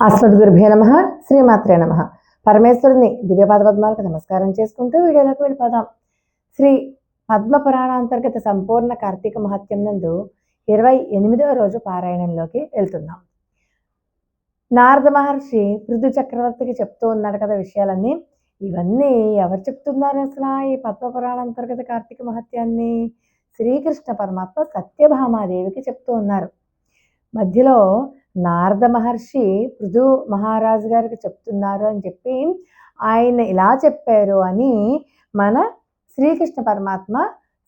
అస్మద్గురుభ్యో నమ శ్రీమాత్రే నమ. పరమేశ్వరుని దివ్యపాద పద్మాలకు నమస్కారం చేసుకుంటూ వీడియోలోకి వెళ్ళిపోదాం. శ్రీ పద్మ పురాణాంతర్గత సంపూర్ణ కార్తీక మహత్యం నందు ఇరవై ఎనిమిదవ రోజు పారాయణంలోకి వెళ్తున్నాం. నారద మహర్షి పృథు చక్రవర్తికి చెప్తూ ఉన్నాడు కదా విషయాలన్నీ. ఇవన్నీ ఎవరు చెప్తున్నారు అసలు ఈ పద్మ పురాణాంతర్గత కార్తీక మహత్యాన్ని? శ్రీకృష్ణ పరమాత్మ సత్యభామాదేవికి చెప్తూ ఉన్నారు. మధ్యలో నారద మహర్షి పృథు మహారాజు గారికి చెప్తున్నారు అని చెప్పి ఆయన ఇలా చెప్పారు అని మన శ్రీకృష్ణ పరమాత్మ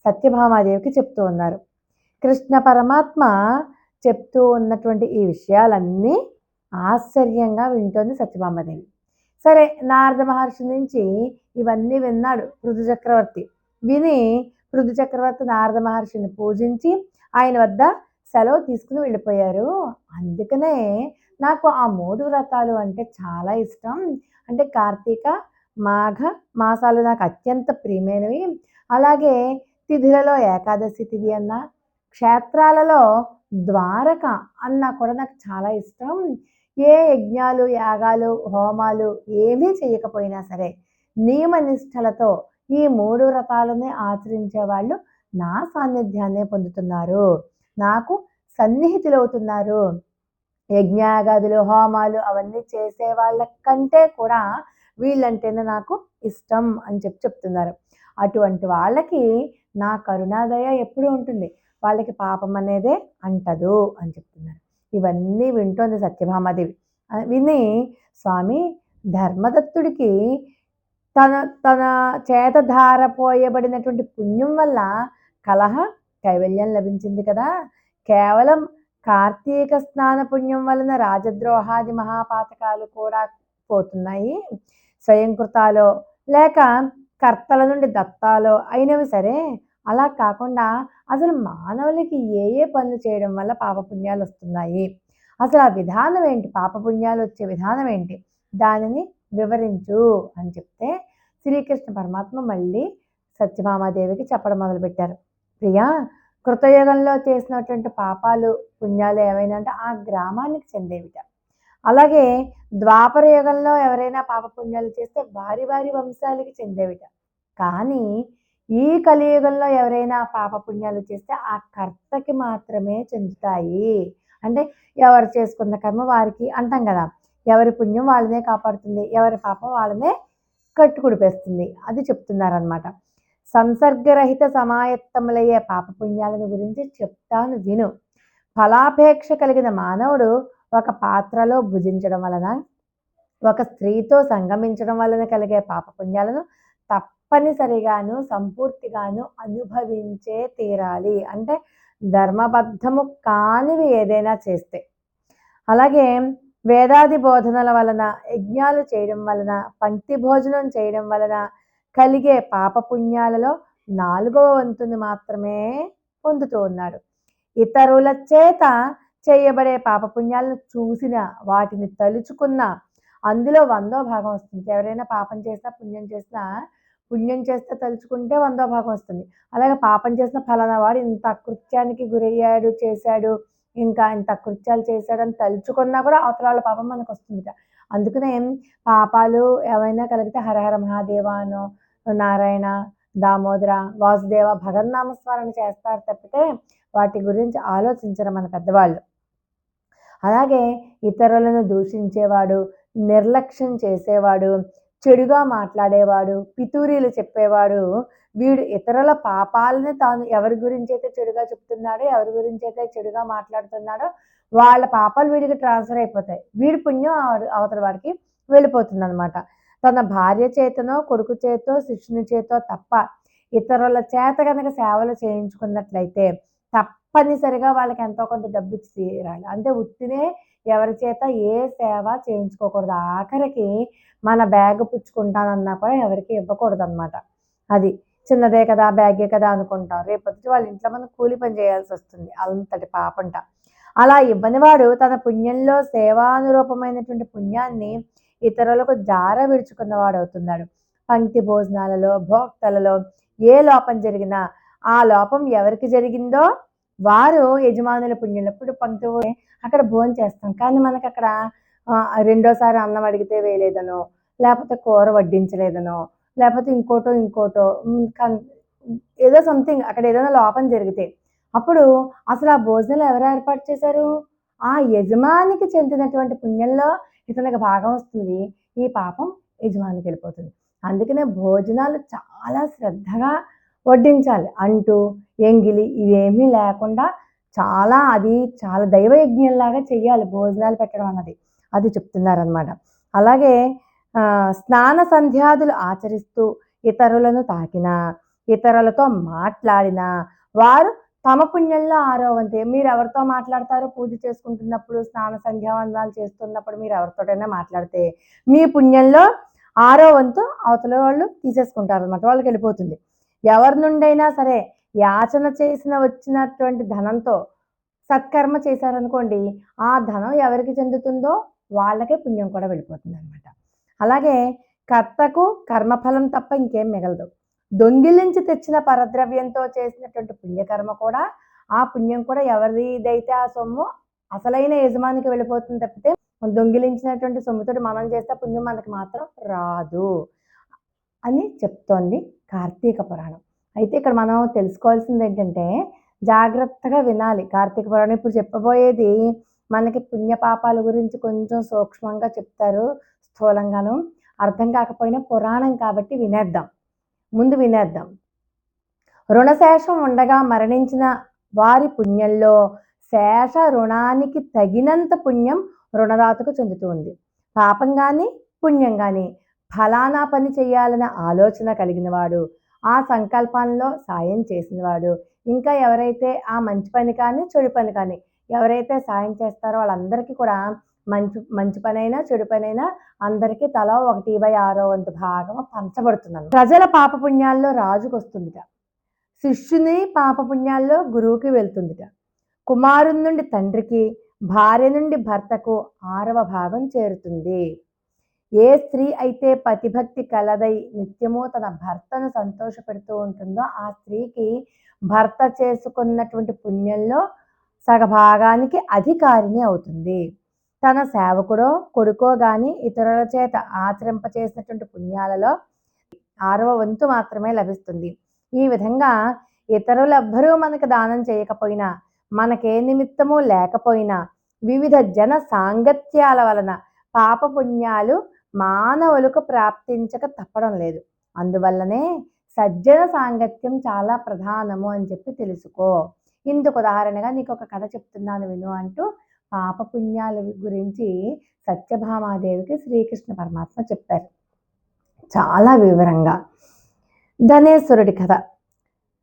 సత్యభామాదేవికి చెప్తూ ఉన్నారు. కృష్ణ పరమాత్మ చెప్తూ ఉన్నటువంటి ఈ విషయాలన్నీ ఆశ్చర్యంగా వింటోంది సత్యభామాదేవి. సరే నారద మహర్షి నుంచి ఇవన్నీ విన్నాడు పృథు చక్రవర్తి. విని పృథు చక్రవర్తి నారద మహర్షిని పూజించి ఆయన వద్ద సెలవు తీసుకుని వెళ్ళిపోయారు. అందుకనే నాకు ఆ మూడు వ్రతాలు అంటే చాలా ఇష్టం. అంటే కార్తీక మాఘ మాసాలు నాకు అత్యంత ప్రియమైనవి. అలాగే తిథులలో ఏకాదశి తిథి అన్న క్షేత్రాలలో ద్వారక అన్నా కూడా నాకు చాలా ఇష్టం. ఏ యజ్ఞాలు యాగాలు హోమాలు ఏమీ చేయకపోయినా సరే నియమనిష్టలతో ఈ మూడు వ్రతాలని ఆచరించే వాళ్ళు నా సాన్నిధ్యాన్ని పొందుతున్నారు. నాకు సన్నిహితులవుతున్నారు. యజ్ఞాగాదులు హోమాలు అవన్నీ చేసే వాళ్ళ కంటే కూడా వీళ్ళంటేనే నాకు ఇష్టం అని చెప్పి చెప్తున్నారు. అటువంటి వాళ్ళకి నా కరుణాదయ ఎప్పుడు ఉంటుంది. వాళ్ళకి పాపం అనేదే అంటదు అని చెప్తున్నారు. ఇవన్నీ వింటోంది సత్యభామాదేవి. విని స్వామి ధర్మదత్తుడికి తన తన చేత ధారపోయబడినటువంటి పుణ్యం వల్ల కలహ కైవల్యం లభించింది కదా. కేవలం కార్తీక స్నాన పుణ్యం వలన రాజద్రోహాది మహాపాతకాలు కూడా పోతున్నాయి. స్వయంకృతాలో లేక కర్తల నుండి దత్తాలో అయినవి సరే. అలా కాకుండా అసలు మానవులకి ఏ ఏ పనులు చేయడం వల్ల పాపపుణ్యాలు వస్తున్నాయి? అసలు ఆ విధానం ఏంటి? పాపపుణ్యాలు వచ్చే విధానం ఏంటి? దానిని వివరించు అని చెప్తే శ్రీకృష్ణ పరమాత్మ మళ్ళీ సత్యభామాదేవికి చెప్పడం మొదలుపెట్టారు. ప్రియా కృతయుగంలో చేసినటువంటి పాపాలు పుణ్యాలు ఏవైనా అంటే ఆ గ్రామానికి చెందేవిట. అలాగే ద్వాపర యుగంలో ఎవరైనా పాప పుణ్యాలు చేస్తే వారి వారి వంశాలకి చెందేవిట. కానీ ఈ కలియుగంలో ఎవరైనా పాప పుణ్యాలు చేస్తే ఆ కర్తకి మాత్రమే చెందుతాయి. అంటే ఎవరు చేసుకున్న కర్మ వారికి అంటాం కదా ఎవరి పుణ్యం వాళ్ళనే కాపాడుతుంది ఎవరి పాపం వాళ్ళనే కట్టుకుడిపేస్తుంది. అది చెప్తున్నారనమాట సంసర్గరహిత సమాయత్తములయ్యే పాపపుణ్యాలను గురించి చెప్తాను విను. ఫలాపేక్ష కలిగిన మానవుడు ఒక పాత్రలో భుజించడం వలన ఒక స్త్రీతో సంగమించడం వలన కలిగే పాపపుణ్యాలను తప్పనిసరిగాను సంపూర్తిగాను అనుభవించే తీరాలి. అంటే ధర్మబద్ధము కానివి ఏదైనా చేస్తే. అలాగే వేదాది బోధనల వలన యజ్ఞాలు చేయడం వలన పంక్తి భోజనం చేయడం వలన కలిగే పాపపుణ్యాలలో నాలుగవ వంతుని మాత్రమే పొందుతూ ఉన్నాడు. ఇతరుల చేత చేయబడే పాపపుణ్యాలను చూసిన వాటిని తలుచుకున్న అందులో వందో భాగం వస్తుంది. ఎవరైనా పాపం చేసినా పుణ్యం చేసినా పుణ్యం చేస్తే తలుచుకుంటే వందో భాగం వస్తుంది. అలాగే పాపం చేసిన ఫలానా వాడు ఇంత కృత్యానికి గురయ్యాడు చేశాడు ఇంకా ఇంత కృత్యాలు చేశాడని తలుచుకున్నా కూడా అవతరాల పాపం మనకు వస్తుందిట. అందుకనే పాపాలు ఏవైనా కలిగితే హరహర మహాదేవానో నారాయణ దామోదర వాసుదేవ భగన్నామస్మరణ చేస్తారు తప్పితే వాటి గురించి ఆలోచించరు మన పెద్దవాళ్ళు. అలాగే ఇతరులను దూషించేవాడు నిర్లక్ష్యం చేసేవాడు చెడుగా మాట్లాడేవాడు పితూరీలు చెప్పేవాడు వీడు ఇతరుల పాపాలని తాను ఎవరి గురించి అయితే చెడుగా చెప్తున్నాడో ఎవరి గురించి అయితే చెడుగా మాట్లాడుతున్నాడో వాళ్ళ పాపాలు వీడికి ట్రాన్స్ఫర్ అయిపోతాయి. వీడి పుణ్యం అవతల వాడికి వెళ్ళిపోతుంది అనమాట తన భార్య చేతనో కొడుకు చేతో శిష్యుని చేతో తప్ప ఇతరుల చేత కనుక సేవలు చేయించుకున్నట్లయితే తప్పనిసరిగా వాళ్ళకి ఎంతో కొంత డబ్బు ఇచ్చి తీరాలి. అంటే ఉత్తినే ఎవరి చేత ఏ సేవ చేయించుకోకూడదు. ఆఖరికి మన బ్యాగ్ పుచ్చుకుంటానన్నా కూడా ఎవరికి ఇవ్వకూడదు అనమాట అది చిన్నదే కదా బ్యాగే కదా అనుకుంటాం. రేపొద్దు వాళ్ళ ఇంట్లో మనం కూలి పని చేయాల్సి వస్తుంది. అంతటి పాపంట. అలా ఇవ్వనివాడు తన పుణ్యంలో సేవానురూపమైనటువంటి పుణ్యాన్ని ఇతరులకు జార విడుచుకున్నవాడు అవుతున్నాడు పంక్తి భోజనాలలో భోక్తలలో ఏ లోపం జరిగినా ఆ లోపం ఎవరికి జరిగిందో వారు యజమానుల పుణ్యులప్పుడు పంక్తి అక్కడ భోజనం చేస్తాం. కానీ మనకు అక్కడ రెండోసారి అన్నం అడిగితే వేయలేదనో లేకపోతే కూర వడ్డించలేదనో లేకపోతే ఇంకోటో ఇంకోటో కన్- ఏదో సంథింగ్ అక్కడ ఏదైనా లోపం జరిగితే అప్పుడు అసలు ఆ భోజనాలు ఎవరు ఏర్పాటు చేశారు? ఆ యజమానికి చెందినటువంటి పుణ్యంలో ఇతనికి బాగా వస్తుంది. ఈ పాపం యజమానికి వెళ్ళిపోతుంది. అందుకనే భోజనాలు చాలా శ్రద్ధగా వడ్డించాలి. అంటూ ఎంగిలి ఇవేమీ లేకుండా చాలా అది చాలా దైవయజ్ఞంలాగా చేయాలి చెయ్యాలి భోజనాలు పెట్టడం అన్నది. అది చెప్తున్నారనమాట అలాగే స్నాన సంధ్యాదులు ఆచరిస్తూ ఇతరులను తాకినా ఇతరులతో మాట్లాడినా వారు తమ పుణ్యంలో ఆరో వంతు మీరు ఎవరితో మాట్లాడతారో పూజ చేసుకుంటున్నప్పుడు స్నాన సంధ్యావందనాలు చేస్తున్నప్పుడు మీరు ఎవరితోటైనా మాట్లాడితే మీ పుణ్యంలో ఆరో వంతు అవతల వాళ్ళు తీసేసుకుంటారు అనమాట వాళ్ళకి వెళ్ళిపోతుంది. ఎవరి నుండైనా సరే యాచన చేసిన వచ్చినటువంటి ధనంతో సత్కర్మ చేశారనుకోండి ఆ ధనం ఎవరికి చెందుతుందో వాళ్ళకే పుణ్యం కూడా వెళ్ళిపోతుంది అనమాట అలాగే కర్తకు కర్మఫలం తప్ప ఇంకేం మిగలదు. దొంగిలించి తెచ్చిన పరద్రవ్యంతో చేసినటువంటి పుణ్యకర్మ కూడా ఆ పుణ్యం కూడా ఎవరిదైతే ఆ సొమ్ము అసలైన యజమానికి వెళ్ళిపోతుంది తప్పితే దొంగిలించినటువంటి సొమ్ముతో మనం చేస్తే పుణ్యం మనకి మాత్రం రాదు అని చెప్తోంది కార్తీక పురాణం. అయితే ఇక్కడ మనం తెలుసుకోవాల్సింది ఏంటంటే జాగ్రత్తగా వినాలి. కార్తీక పురాణం ఇప్పుడు చెప్పబోయేది మనకి పుణ్యపాపాల గురించి కొంచెం సూక్ష్మంగా చెప్తారు స్థూలంగాను. అర్థం కాకపోయినా పురాణం కాబట్టి వినేద్దాం. ముందు వినేద్దాం. రుణశేషం ఉండగా మరణించిన వారి పుణ్యంలో శేష రుణానికి తగినంత పుణ్యం రుణదాతకు చెందుతుంది పాపం కానీ పుణ్యం కానీ ఫలానా పని చేయాలన్న ఆలోచన కలిగిన వాడు ఆ సంకల్పంలో సాయం చేసినవాడు ఇంకా ఎవరైతే ఆ మంచి పని కానీ చెడు పని కానీ ఎవరైతే సాయం చేస్తారో వాళ్ళందరికీ కూడా మంచి మంచి పనైనా చెడు పనైనా అందరికీ తల ఒకటి బై ఆరో వంతు భాగం పంచబడుతున్నాను ప్రజల పాపపుణ్యాల్లో రాజుకు వస్తుందిట శిష్యుని పాపపుణ్యాల్లో గురువుకి వెళ్తుందిట. కుమారుని నుండి తండ్రికి భార్య నుండి భర్తకు ఆరవ భాగం చేరుతుంది. ఏ స్త్రీ అయితే పతిభక్తి కలదై నిత్యము తన భర్తను సంతోషపెడుతూ ఉంటుందో ఆ స్త్రీకి భర్త చేసుకున్నటువంటి పుణ్యంలో సగభాగానికి అధికారిని అవుతుంది. తన సేవకుడో కొడుకో గాని ఇతరుల చేత ఆచరింపచేసినటువంటి పుణ్యాలలో ఆరవ వంతు మాత్రమే లభిస్తుంది. ఈ విధంగా ఇతరులెవ్వరూ మనకు దానం చేయకపోయినా మనకే నిమిత్తము లేకపోయినా వివిధ జన సాంగత్యాల వలన పాపపుణ్యాలు మానవులకు ప్రాప్తించక తప్పడం లేదు. అందువల్లనే సజ్జన సాంగత్యం చాలా ప్రధానము అని చెప్పి తెలుసుకో. ఇందుకు ఉదాహరణగా నీకు ఒక కథ చెప్తున్నాను విను అంటూ పాపపుణ్యాల గురించి సత్యభామాదేవికి శ్రీకృష్ణ పరమాత్మ చెప్పారు. చాలా వివరంగా. ధనేశ్వరుడి కథ.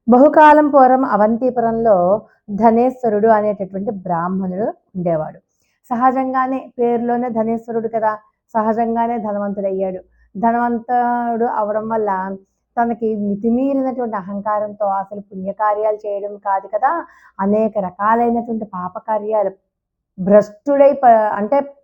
బహుకాలం పూర్వం అవంతిపురంలో ధనేశ్వరుడు అనేటటువంటి బ్రాహ్మణుడు ఉండేవాడు. సహజంగానే పేరులోనే ధనేశ్వరుడు కదా. సహజంగానే ధనవంతుడయ్యాడు. ధనవంతుడు అవడం వల్ల తనకి మితిమీరినటువంటి అహంకారంతో అసలు పుణ్యకార్యాలు చేయడం కాదు కదా. అనేక రకాలైనటువంటి పాపకార్యాలు భ్రష్టుడై ప- అంటే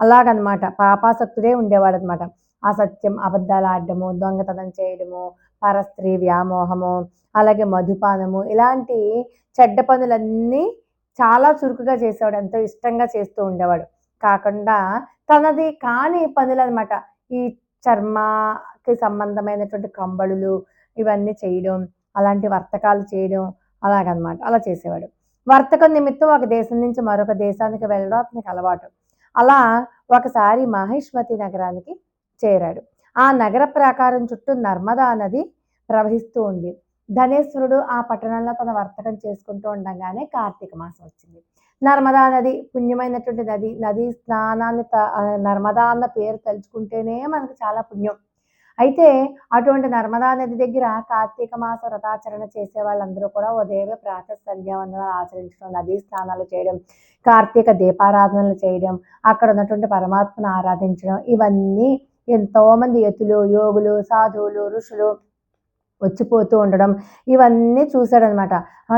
అలాగనమాట. పాపాసక్తుడే ఉండేవాడు అనమాట అసత్యం అబద్ధాలు ఆడడము దొంగతనం చేయడము పరస్త్రీ వ్యామోహము అలాగే మధుపానము ఇలాంటి చెడ్డ పనులన్నీ చాలా చురుకుగా చేసేవాడు. ఎంతో ఇష్టంగా చేస్తూ ఉండేవాడు. కాకుండా తనది కాని పనులు అనమాట ఈ చర్మకి సంబంధమైనటువంటి కంబళులు ఇవన్నీ చేయడం అలాంటి వర్తకాలు చేయడం అలాగనమాట. అలా చేసేవాడు. వర్తకం నిమిత్తం ఒక దేశం నుంచి మరొక దేశానికి వెళ్ళడం అతనికి అలవాటు. అలా ఒకసారి మహేష్మతి నగరానికి చేరాడు. ఆ నగర ప్రాకారం చుట్టూ నర్మదా నది ప్రవహిస్తూ ఉంది. ధనేశ్వరుడు ఆ పట్టణంలో తన వర్తకం చేసుకుంటూ ఉండగానే కార్తీక మాసం వచ్చింది. నర్మదా నది పుణ్యమైనటువంటి నది నది స్నానాన్ని త- నర్మదా అన్న పేరు తలుచుకుంటేనే మనకు చాలా పుణ్యం. అయితే అటువంటి నర్మదా నది దగ్గర కార్తీక మాస వ్రతాచరణ చేసే వాళ్ళందరూ కూడా ఉదయమే ప్రాతः సంధ్యావందనాలు ఆచరించడం నదీ స్నానాలు చేయడం కార్తీక దీపారాధనలు చేయడం అక్కడ ఉన్నటువంటి పరమాత్మను ఆరాధించడం ఇవన్నీ ఎంతో మంది యతులు యోగులు సాధువులు ఋషులు వచ్చిపోతూ ఉండడం ఇవన్నీ చూశాడనమాట.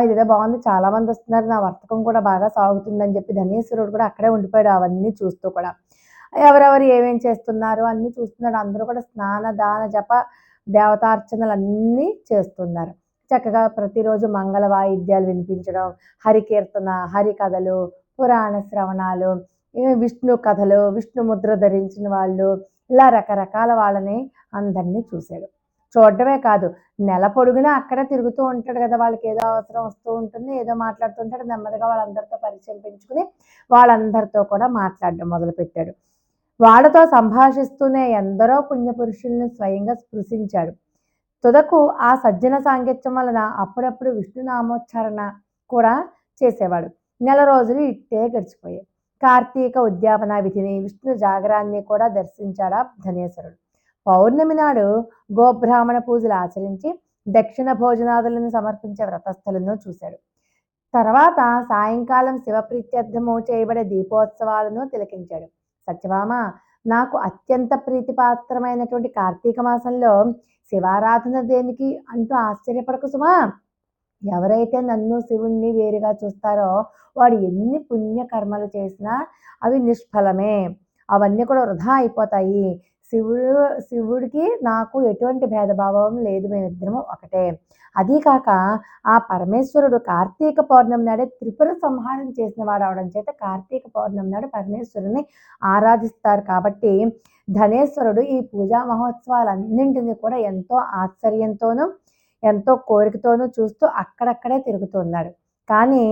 ఇదే బాగుంది చాలామంది వస్తున్నారు నా వర్తకం కూడా బాగా సాగుతుందని చెప్పి ధనేశ్వరుడు కూడా అక్కడే ఉండిపోయాడు అవన్నీ చూస్తూ కూడా. ఎవరెవరు ఏమేం చేస్తున్నారు అన్నీ చూస్తున్నాడు అందరూ కూడా స్నాన దాన జప దేవతార్చనలు అన్నీ చేస్తున్నారు. చక్కగా ప్రతిరోజు మంగళ వాయిద్యాలు వినిపించడం హరికీర్తన హరికథలు పురాణ శ్రవణాలు విష్ణు కథలు విష్ణు ముద్ర ధరించిన వాళ్ళు ఇలా రకరకాల వాళ్ళని అందరినీ చూశాడు. చూడడమే కాదు నెల పొడుగునా అక్కడే తిరుగుతూ ఉంటాడు కదా వాళ్ళకి ఏదో అవసరం వస్తూ ఉంటుంది ఏదో మాట్లాడుతుంటాడు నెమ్మదిగా వాళ్ళందరితో పరిచయం పెంచుకుని వాళ్ళందరితో కూడా మాట్లాడడం మొదలుపెట్టాడు. వాడతో సంభాషిస్తూనే ఎందరో పుణ్యపురుషుల్ని స్వయంగా స్పృశించాడు. తుదకు ఆ సజ్జన సాంగత్యం వలన అప్పుడప్పుడు విష్ణునామోచ్చారణ కూడా చేసేవాడు. నెల రోజులు ఇట్టే గడిచిపోయాయి. కార్తీక ఉద్యాపన విధిని విష్ణు జాగరాన్ని కూడా దర్శించాడా ధనేశ్వరుడు. పౌర్ణమి నాడు గోబ్రాహ్మణ పూజలు ఆచరించి దక్షిణ భోజనాదులను సమర్పించే వ్రతస్థలను చూశాడు. తర్వాత సాయంకాలం శివప్రీత్యర్థము చేయబడే దీపోత్సవాలను తిలకించాడు. సత్యభామ నాకు అత్యంత ప్రీతిపాత్రమైనటువంటి కార్తీక మాసంలో శివారాధన దేనికి అంటూ ఆశ్చర్యపడకు సుమా. ఎవరైతే నన్ను శివుణ్ణి వేరుగా చూస్తారో వాడు ఎన్ని పుణ్యకర్మలు చేసినా అవి నిష్ఫలమే. అవన్నీ కూడా వృధా అయిపోతాయి. శివుడు శివుడికి నాకు ఎటువంటి భేదభావం లేదు. మేమిద్దరము ఒకటే. అదీకాక ఆ పరమేశ్వరుడు కార్తీక పౌర్ణమి నాడే త్రిపుర సంహారం చేసిన వాడు అవడం చేత కార్తీక పౌర్ణమి నాడు పరమేశ్వరుని ఆరాధిస్తారు. కాబట్టి ధనేశ్వరుడు ఈ పూజా మహోత్సవాలన్నింటినీ కూడా ఎంతో ఆశ్చర్యంతోనూ ఎంతో కోరికతోనూ చూస్తూ అక్కడక్కడే తిరుగుతున్నాడు. కానీ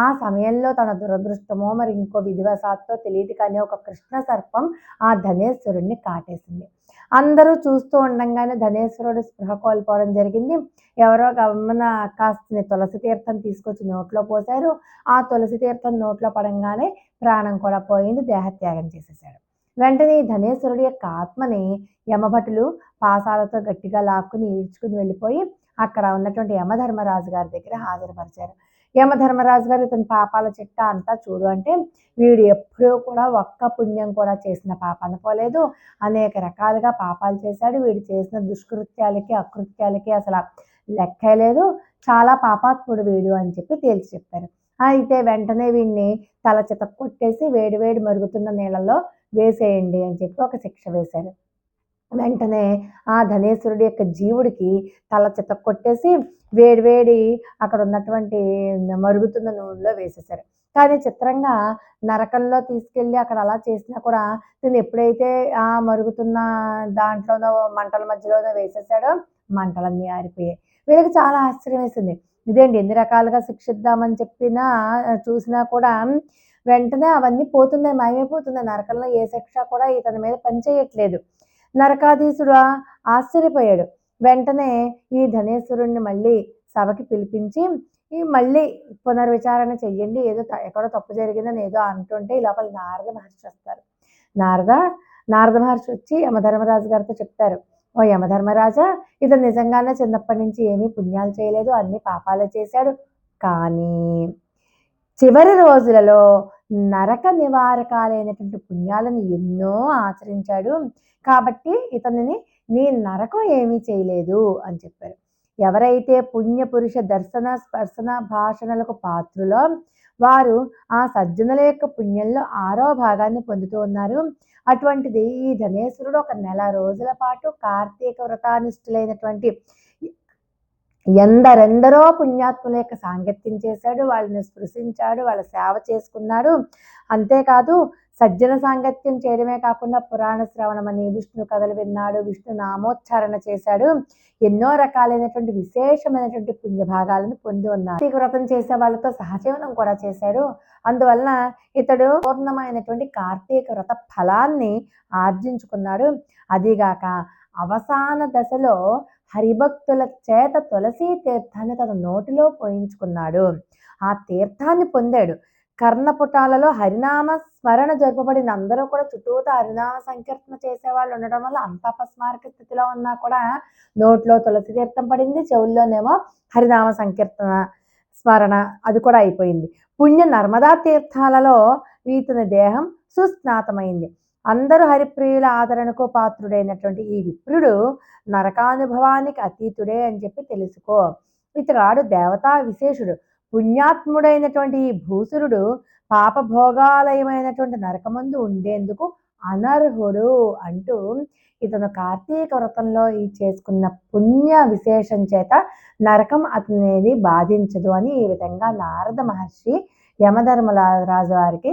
ఆ సమయంలో తన దురదృష్టమో మరి ఇంకో విధివశాత్తో తెలియదు కానీ ఒక కృష్ణ సర్పం ఆ ధనేశ్వరుణ్ణి కాటేసింది. అందరూ చూస్తూ ఉండంగానే ధనేశ్వరుడు స్పృహ కోల్పోవడం జరిగింది. ఎవరో గమన కాస్త తులసి తీర్థం తీసుకొచ్చి నోట్లో పోశారు. ఆ తులసి తీర్థం నోట్లో పడంగానే ప్రాణం కూడా పోయింది. దేహత్యాగం చేసేసాడు వెంటనే ధనేశ్వరుడి యొక్క ఆత్మని యమభటులు పాసాలతో గట్టిగా లాక్కుని ఈడ్చుకుని వెళ్ళిపోయి అక్కడ ఉన్నటువంటి యమధర్మరాజు గారి దగ్గర హాజరుపరిచారు. యమధర్మరాజు గారు ఇతని పాపాల చిట్ట అంతా చూడు అంటే వీడు ఎప్పుడూ కూడా ఒక్క పుణ్యం కూడా చేసిన పాప అనుకోలేదు అనేక రకాలుగా పాపాలు చేశాడు. వీడు చేసిన దుష్కృత్యాలకి అకృత్యాలకి అసలు లెక్కే లేదు. చాలా పాపాత్ముడు వీడు అని చెప్పి తేల్చి చెప్పారు. అయితే వెంటనే వీడిని తల చిత కొట్టేసి వేడి వేడి మరుగుతున్న నీళ్ళలో వేసేయండి అని చెప్పి ఒక శిక్ష వేశారు. వెంటనే ఆ ధనేశ్వరుడి యొక్క జీవుడికి తల చిత కొట్టేసి వేడివేడి అక్కడ ఉన్నటువంటి మరుగుతున్న నూనెలో వేసేసారు కానీ చిత్రంగా నరకంలో తీసుకెళ్ళి అక్కడ అలా చేసినా కూడా నేను ఎప్పుడైతే ఆ మరుగుతున్న దాంట్లోనో మంటల మధ్యలోనో వేసేసాడో మంటలన్నీ ఆరిపోయాయి. వీళ్ళకి చాలా ఆశ్చర్యం వేసింది. ఇదేంటి ఎన్ని రకాలుగా శిక్షిద్దామని చెప్పినా చూసినా కూడా వెంటనే అవన్నీ పోతున్నాయి మాయమైపోతున్నాయి. నరకంలో ఏ శిక్ష కూడా ఇతని మీద పనిచేయట్లేదు. నరకాధీశుడు ఆశ్చర్యపోయాడు. వెంటనే ఈ ధనేశ్వరుణ్ణి మళ్ళీ సభకి పిలిపించి ఈ మళ్ళీ పునర్విచారణ చెయ్యండి. ఏదో త- ఎక్కడో తప్పు జరిగిందని ఏదో అంటుంటే ఈ లోపల నారద మహర్షి వస్తారు. నారద నారద మహర్షి వచ్చి యమధర్మరాజు గారితో చెప్తారు ఓ యమధర్మరాజా ఇతను నిజంగానే చిన్నప్పటి నుంచి ఏమీ పుణ్యాలు చేయలేదు. అన్ని పాపాలు చేశాడు. కానీ చివరి రోజులలో నరక నివారకాలైనటువంటి పుణ్యాలను ఎన్నో ఆచరించాడు. కాబట్టి ఇతనిని నీ నరకం ఏమీ చేయలేదు అని చెప్పారు. ఎవరైతే పుణ్య పురుష దర్శన స్పర్శన భాషణలకు పాత్రులో వారు ఆ సజ్జనుల యొక్క పుణ్యంలో ఆరో భాగాన్ని పొందుతూ ఉన్నారు. అటువంటిది ఈ ధనేశ్వరుడు ఒక నెల రోజుల పాటు కార్తీక వ్రతానిష్ఠులైనటువంటి ఎందరెందరో పుణ్యాత్ముల యొక్క సాంగత్యం చేశాడు వాళ్ళని స్పృశించాడు వాళ్ళ సేవ చేసుకున్నాడు. అంతేకాదు సజ్జన సాంగత్యం చేయడమే కాకుండా పురాణ శ్రవణమని విష్ణు కథలు విన్నాడు విష్ణు నామోచ్చారణ చేశాడు. ఎన్నో రకాలైనటువంటి విశేషమైనటువంటి పుణ్య భాగాలను పొంది ఉన్నాడు. కార్తీక వ్రతం చేసే వాళ్ళతో సహజీవనం కూడా చేశాడు. అందువలన ఇతడు పూర్ణమైనటువంటి కార్తీక వ్రత ఫలాన్ని ఆర్జించుకున్నాడు. అదిగాక అవసాన దశలో హరిభక్తుల చేత తులసీ తీర్థాన్ని తన నోటిలో పోయించుకున్నాడు. ఆ తీర్థాన్ని పొందాడు. కర్ణపుటాలలో హరినామ స్మరణ జరపబడిన అందరూ కూడా చుట్టూతో హరినామ సంకీర్తన చేసేవాళ్ళు ఉండడం వల్ల అంత అపస్మారక స్థితిలో ఉన్నా కూడా నోట్లో తులసి తీర్థం పడింది. చెవుల్లోనేమో హరినామ సంకీర్తన స్మరణ అది కూడా అయిపోయింది. పుణ్య నర్మదా తీర్థాలలో వీతని దేహం సుస్నాతమైంది. అందరూ హరిప్రియుల ఆదరణకు పాత్రుడైనటువంటి ఈ విప్రుడు నరకానుభవానికి అతీతుడే అని చెప్పి తెలుసుకో. ఇతగాడు దేవతా విశేషుడు పుణ్యాత్ముడైనటువంటి ఈ భూసురుడు పాపభోగాలయమైనటువంటి నరకమందు ఉండేందుకు అనర్హుడు అంటూ ఇతను కార్తీక వ్రతంలో ఈ చేసుకున్న పుణ్య విశేషం చేత నరకం అతనేది బాధించదు అని ఈ విధంగా నారద మహర్షి యమధర్మరాజు వారికి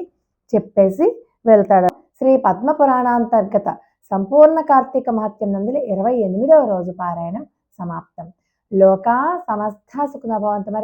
చెప్పేసి వెళ్తాడు. శ్రీ పద్మ పురాణాంతర్గత సంపూర్ణ కార్తీక మహత్యం నందులు ఇరవై ఎనిమిదవ రోజు పారాయణం సమాప్తం. లోకా సమస్త సుఖనభవంతు మరి